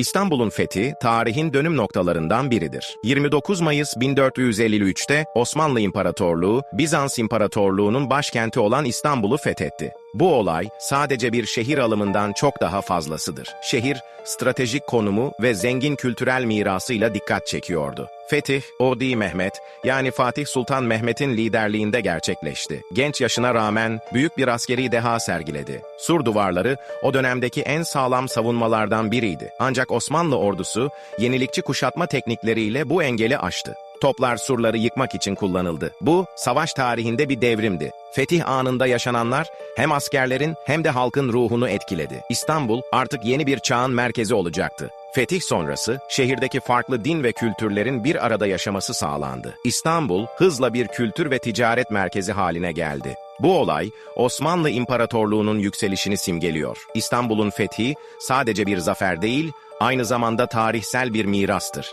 İstanbul'un fethi, tarihin dönüm noktalarından biridir. 29 Mayıs 1453'te Osmanlı İmparatorluğu, Bizans İmparatorluğu'nun başkenti olan İstanbul'u fethetti. Bu olay sadece bir şehir alımından çok daha fazlasıdır. Şehir, stratejik konumu ve zengin kültürel mirasıyla dikkat çekiyordu. Fetih, Odi Mehmet, yani Fatih Sultan Mehmet'in liderliğinde gerçekleşti. Genç yaşına rağmen büyük bir askeri deha sergiledi. Sur duvarları o dönemdeki en sağlam savunmalardan biriydi. Ancak Osmanlı ordusu yenilikçi kuşatma teknikleriyle bu engeli aştı. Toplar surları yıkmak için kullanıldı. Bu, savaş tarihinde bir devrimdi. Fetih anında yaşananlar hem askerlerin hem de halkın ruhunu etkiledi. İstanbul artık yeni bir çağın merkezi olacaktı. Fetih sonrası şehirdeki farklı din ve kültürlerin bir arada yaşaması sağlandı. İstanbul hızla bir kültür ve ticaret merkezi haline geldi. Bu olay Osmanlı İmparatorluğu'nun yükselişini simgeliyor. İstanbul'un fethi sadece bir zafer değil, aynı zamanda tarihsel bir mirastır.